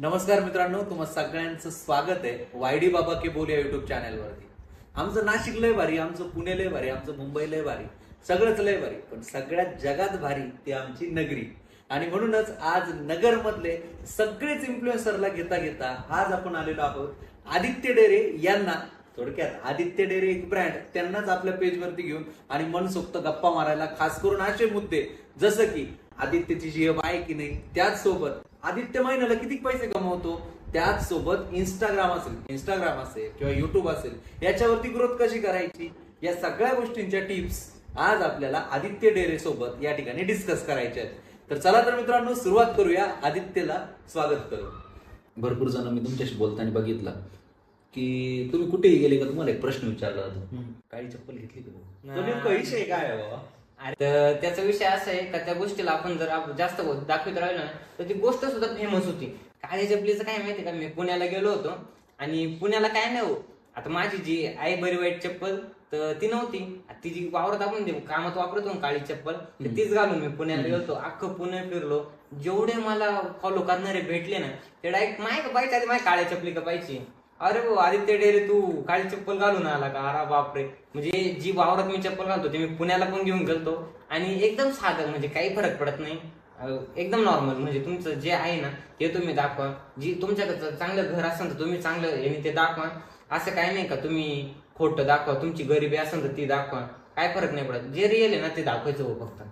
नमस्कार मित्रांनो तुम्हा सगळ्यांचं स्वागत आहे वायडी बाबा के बोल या युट्यूब चॅनलवरती आमचं नाशिक लय भारी आमचं पुणे लय भारी आमचं मुंबई लय भारी सगळंच लय भारी पण सगळ्यात जगात भारी ती आमची नगरी. आणि म्हणूनच आज नगर मधले सगळेच इन्फ्लुएन्सरला घेता घेता आज आपण आलेलो आहोत आदित्य डेरे यांना. थोडक्यात आदित्य डेरे एक ब्रँड त्यांनाच आपल्या पेजवरती घेऊन आणि मनसोक्त गप्पा मारायला खास करून असे मुद्दे जसं की आदित्यची जी आहे की नाही त्याच सोबत आदित्य महिन्याला किती पैसे कमवतो? त्याच सोबत इंस्टाग्राम असेल इंस्टाग्राम असेल किंवा युट्यूब असेल याच्यावरती ग्रोथ कशी करायची? या सगळ्या गोष्टींच्या टिप्स आज आपल्याला आदित्य डेरे सोबत या ठिकाणी डिस्कस करायच्या आहेत. तर चला तर मित्रांनो सुरुवात करूया. आदित्यला स्वागत करू. भरपूर जण मी तुमच्याशी बोलताना बघितलं की तुम्ही कुठेही गेले का तुम्हाला एक प्रश्न विचारला जातो. काळी चप्पल घेतली का विषय काय आहे बाबा? तर त्याचा विषय असा आहे का त्या गोष्टीला आपण जर जास्त दाखवत राहिलो ना तर ती गोष्ट सुद्धा फेमस होती. काळी जपलीचं काय माहिती का मी पुण्याला गेलो होतो आणि पुण्याला काय नाही हो. आता माझी जी आई बरी वाईट चप्पल तर ती नव्हती. ती जी वावरत आपण ते कामात वापरतो काळी चप्पल तर तीच घालून मी पुण्याला गेलो अख्खं पुणे फिरलो. जेवढे मला फॉलो करणारे भेटले ना ते डायरेक्ट माय पाहिजे आधी माझ्या काळ्या चपली का पाहिजे. अरे भाऊ आदित्य डेरे तू काळी चप्पल घालून आला का? अरे बापरे. म्हणजे जी वावरात मी चप्पल घालतो ते मी पुण्याला पण घेऊन गेलतो. आणि एकदम साधं म्हणजे काही फरक पडत नाही. एकदम नॉर्मल म्हणजे तुमचं जे आहे ना ते तुम्ही दाखवा. जी तुमच्याकडचं चांगलं घर असेल तर तुम्ही चांगलं याने ते दाखवा. असं काय नाही का तुम्ही खोटं दाखवा. तुमची गरिबी असेल तर ती दाखवा. काय फरक नाही पडत. जे रिअल आहे ना ते दाखवायचं हो फक्त.